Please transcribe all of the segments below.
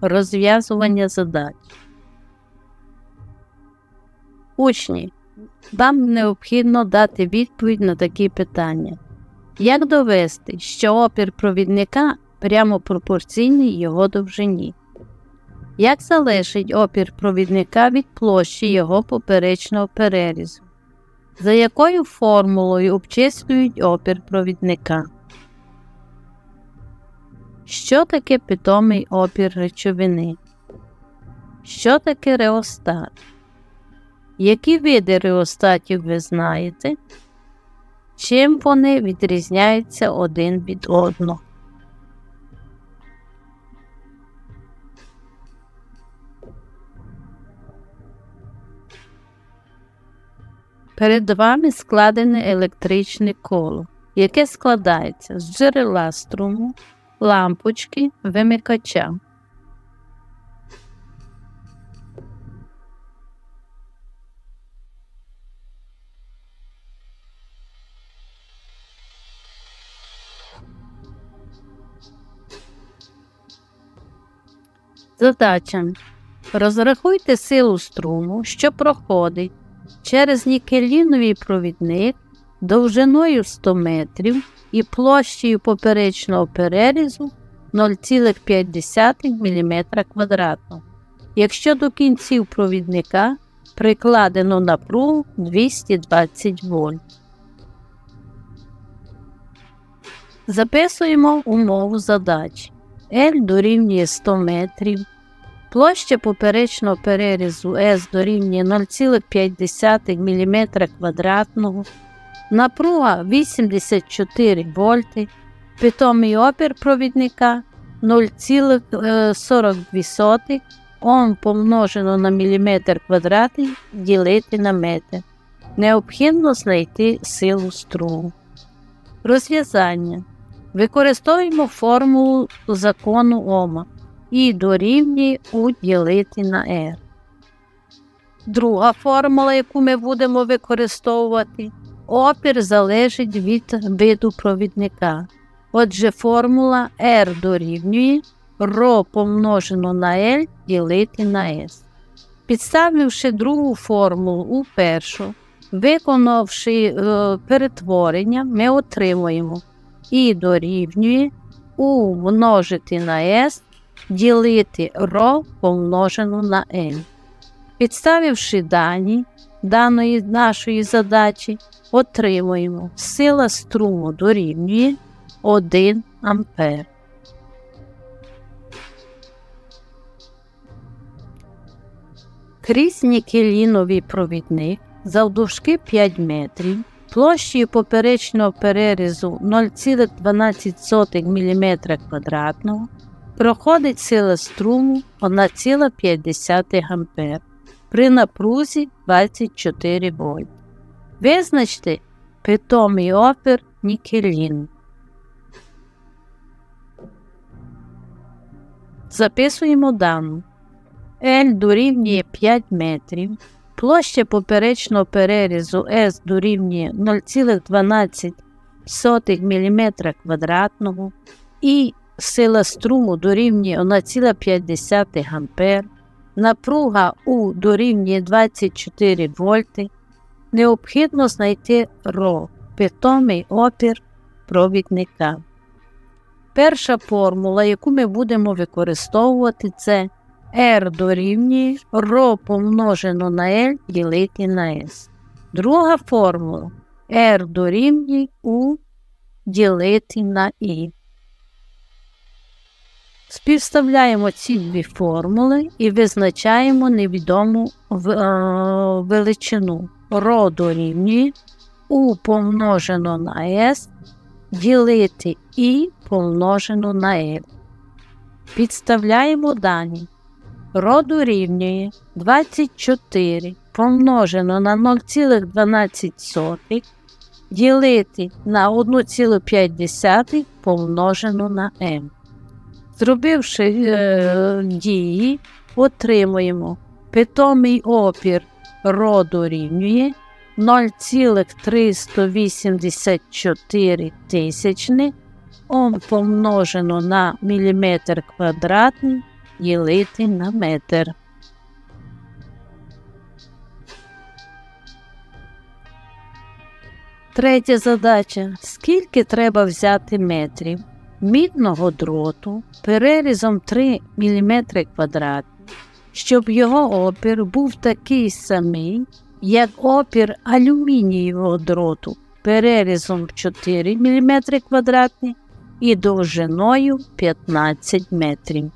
розв'язування задач. Учні, вам необхідно дати відповідь на такі питання. Як довести, що опір провідника прямо пропорційний його довжині? Як залежить опір провідника від площі його поперечного перерізу? За якою формулою обчислюють опір провідника? Що таке питомий опір речовини? Що таке реостат? Які види реостатів ви знаєте? Чим вони відрізняються один від одного? Перед вами складене електричне коло, яке складається з джерела струму, лампочки, вимикача. Задача. Розрахуйте силу струму, що проходить через нікеліновий провідник довжиною 100 метрів і площею поперечного перерізу 0,5 мм квадратного, якщо до кінців провідника прикладено напругу 220 вольт. Записуємо умову задачі. L дорівнює 100 метрів. Площа поперечного перерізу S дорівнює 0,5 мм квадратного, напруга 84 вольти, питомий опір провідника 0,42 Ом помножено на міліметр квадратний ділити на метр. Необхідно знайти силу струму. Розв'язання. Використовуємо формулу закону Ома і дорівнює У ділити на R. Друга формула, яку ми будемо використовувати, опір залежить від виду провідника. Отже, формула R дорівнює ρ помножено на L ділити на S. Підставивши другу формулу у першу, виконавши е, перетворення, ми отримуємо і дорівнює У множити на S ділити ρ помножено на N. Підставивши дані даної нашої задачі, отримуємо сила струму дорівнює 1 ампер. Крізь нікеліновий провідник завдовжки 5 метрів, площею поперечного перерізу 0,12 мм квадратного проходить сила струму 1,5 А при напрузі 24 вольт. Визначте питомий опір нікеліну. Записуємо дану. L дорівнює 5 метрів, площа поперечного перерізу S дорівнює 0,12 мм квадратного і сила струму дорівнює 1,5 А, напруга У дорівнює 24 вольти, необхідно знайти РО питомий опір провідника. Перша формула, яку ми будемо використовувати, це R дорівнює ρ помножено на L ділити на S. Друга формула R дорівнює U ділити на I. Співставляємо ці дві формули і визначаємо невідому величину ρ дорівнює U помножено на S ділити І помножено на L. Підставляємо дані. Ро дорівнює 24 помножено на 0,12 ділити на 1,5 помножено на m. Зробивши е, дії, отримуємо питомий опір ро дорівнює 0,384 тисячних Ом помножено на міліметр квадратний ділити на метр. Третя задача. Скільки треба взяти метрів мідного дроту перерізом 3 мм квадратні, щоб його опір був такий самий, як опір алюмінієвого дроту перерізом 4 мм квадратні і довжиною 15 метрів.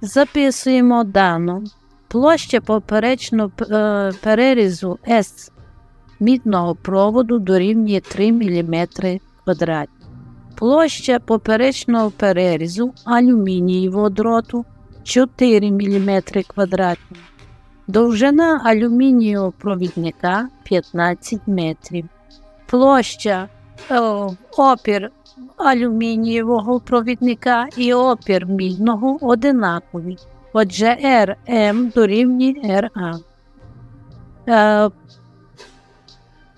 Записуємо дану. Площа поперечного е, перерізу С мідного проводу дорівнює 3 мм квадратні. Площа поперечного перерізу алюмінієвого дроту 4 мм квадратні. Довжина алюмінієвого провідника 15 метрів. Площа о, опір алюмінієвого провідника і опір мідного одинакові. Отже, РМ дорівнює РА. Е,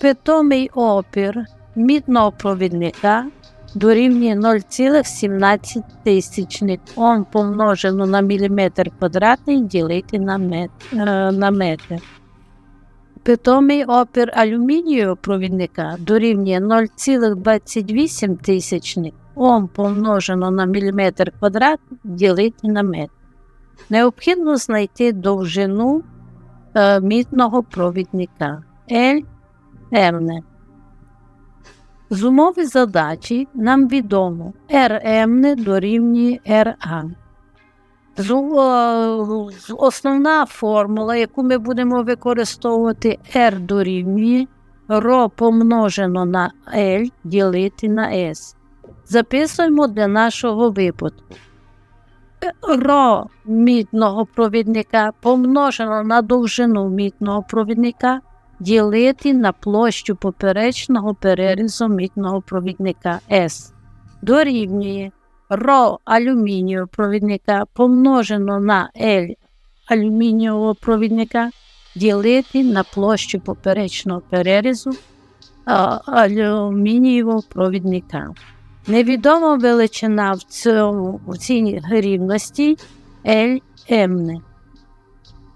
питомий опір мідного провідника дорівнює 0,17 тисячних. Ом помножено на міліметр квадратний ділити на метр. Е, на метр. Питомий опір алюмінієвого провідника дорівнює 0,28 тисячних. Ом помножено на міліметр квадратний ділити на метр. Необхідно знайти довжину е, мідного провідника L. З умови задачі нам відомо РМ дорівнює РА. Основна формула, яку ми будемо використовувати R дорівнює ро помножено на L ділити на S. Записуємо для нашого випадку. Ро мідного провідника помножено на довжину мідного провідника ділити на площу поперечного перерізу мідного провідника S. Дорівнює ро алюмінієвого провідника помножено на L алюмінієвого провідника ділити на площу поперечного перерізу алюмінієвого провідника. Невідома величина в, цьому, в цій рівності LM.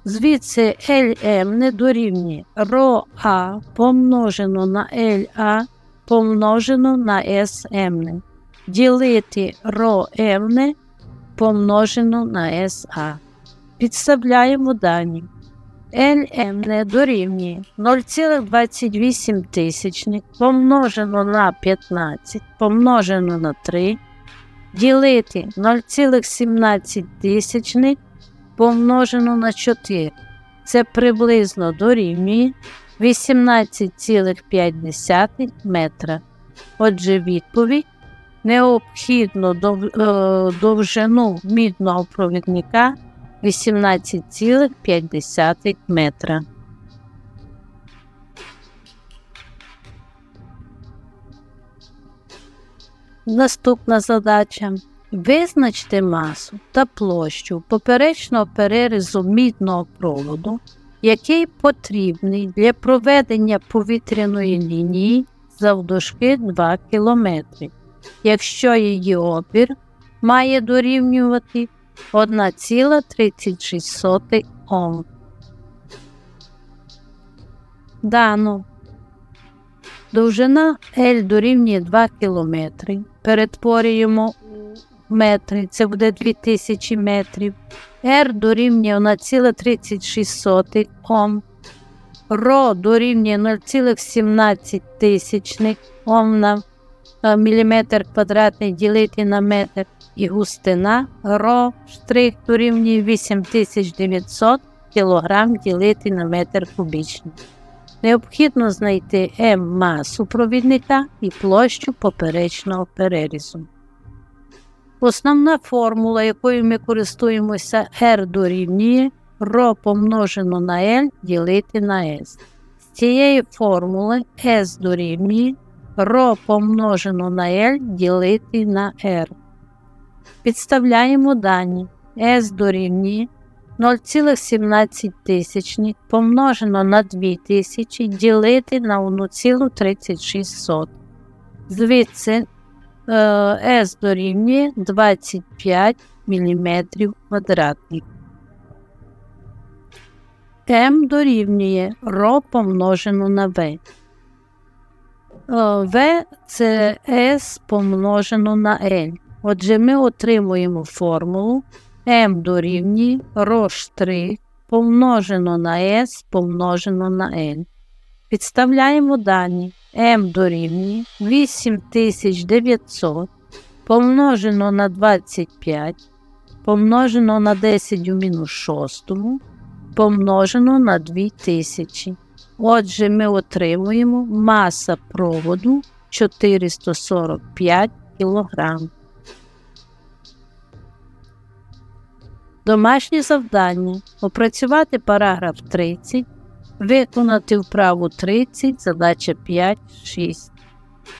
Звідси LM не дорівнює РОА помножено на LA помножено на SM. Ділити РОМ помножено на SA. Підставляємо дані. LM дорівнює 0,28 тисячних помножено на 15 помножено на 3, ділити 0,17 тисячних помножено на 4. Це приблизно дорівнює 18,5 метра. Отже, відповідь необхідно довжину мідного провідника 18,5 метра. Наступна задача. Визначте масу та площу поперечного перерізу мідного проводу, який потрібний для проведення повітряної лінії завдовжки 2 км, якщо її опір має дорівнювати 1,36 Ом. Дано. Довжина L дорівнює 2 км. Перетворюємо метри, це буде 2000 метрів. R дорівнює 1,36 Ом. Ро дорівнює 0,17 тисячних Ом на е, міліметр квадратний ділити на метр і густина ро штрих дорівнює 8900 кг ділити на метр кубічний. Необхідно знайти М масу провідника і площу поперечного перерізу. Основна формула, якою ми користуємося R дорівнює ро помножено на L ділити на S. З цієї формули S дорівнює ро помножено на L ділити на R. Підставляємо дані S дорівнює 0,17 тисячні помножено на 2000 ділити на 1,36. Звідси Е, С дорівнює 25 мм квадратних. М дорівнює ро помножено на В. Е, В це С помножено на L. Отже, ми отримуємо формулу М дорівнює ро помножено на S помножено на L. Підставляємо дані. М дорівнює 8900 помножено на 25 помножено на 10 у мінус шостому помножено на 2000. Отже, ми отримуємо маса проводу 445 кг. Домашнє завдання. Опрацювати параграф 30, виконати вправу 30, задача 5, 6.